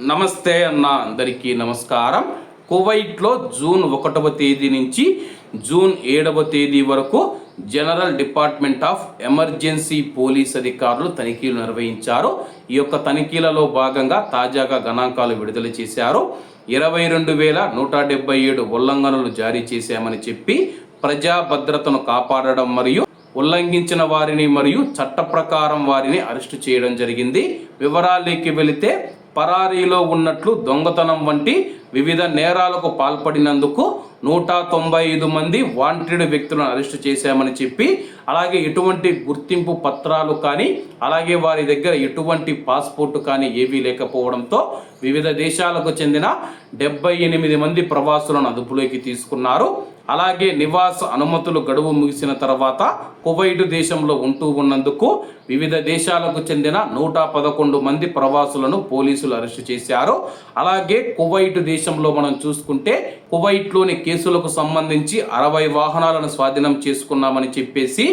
నమస్తే అన్న అందరికీ నమస్కారం. కువైట్లో జూన్ ఒకటవ తేదీ నుంచి జూన్ ఏడవ తేదీ వరకు general department of emergency police అధికారులు తనిఖీలు నిర్వహించారు. ఈ యొక్క తనిఖీలలో భాగంగా తాజాగా గణాంకాలు విడుదల చేశారు. ఇరవై రెండు వేల నూట డెబ్బై ఏడు ఉల్లంఘనలు జారీ చేశామని చెప్పి ప్రజా భద్రతను కాపాడడం మరియు ఉల్లంఘించిన వారిని మరియు చట్ట ప్రకారం వారిని అరెస్టు చేయడం జరిగింది. వివరాల్లోకి వెళితే పరారీలో ఉన్నట్లు దొంగతనం వంటి వివిధ నేరాలకు పాల్పడినందుకు నూట తొంభై ఐదు మంది వాంటెడ్ వ్యక్తులను అరెస్టు చేశామని చెప్పి అలాగే ఎటువంటి గుర్తింపు పత్రాలు కానీ అలాగే వారి దగ్గర ఎటువంటి పాస్పోర్ట్ కానీ ఏవీ లేకపోవడంతో వివిధ దేశాలకు చెందిన డెబ్బై ఎనిమిది మంది ప్రవాసులను అదుపులోకి తీసుకున్నారు. అలాగే నివాస అనుమతులు గడువు ముగిసిన తర్వాత కువైట్ దేశంలో ఉంటూ ఉన్నందుకు వివిధ దేశాలకు చెందిన నూట పదకొండు మంది ప్రవాసులను పోలీసులు అరెస్టు చేశారు. అలాగే కువైట్ దేశంలో మనం చూసుకుంటే కువైట్లోని కేసులకు సంబంధించి అరవై వాహనాలను స్వాధీనం చేసుకున్నామని చెప్పేసి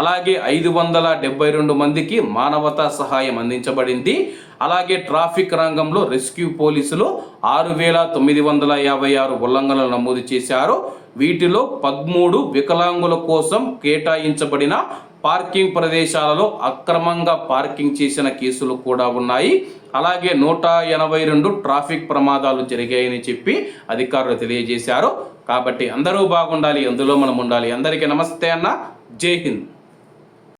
అలాగే ఐదు వందల డెబ్బై రెండు మందికి మానవతా సహాయం అందించబడింది. అలాగే ట్రాఫిక్ రంగంలో రెస్క్యూ పోలీసులు ఆరు వేల తొమ్మిది వందల యాభై ఆరు ఉల్లంఘనలు నమోదు చేశారు. వీటిలో పదమూడు వికలాంగుల కోసం కేటాయించబడిన పార్కింగ్ ప్రదేశాలలో అక్రమంగా పార్కింగ్ చేసిన కేసులు కూడా ఉన్నాయి. అలాగే నూట ఎనభై రెండు ట్రాఫిక్ ప్రమాదాలు జరిగాయని చెప్పి అధికారులు తెలియజేశారు. కాబట్టి అందరూ బాగుండాలి అందులో మనం ఉండాలి. అందరికీ నమస్తే అన్న. జై హింద్.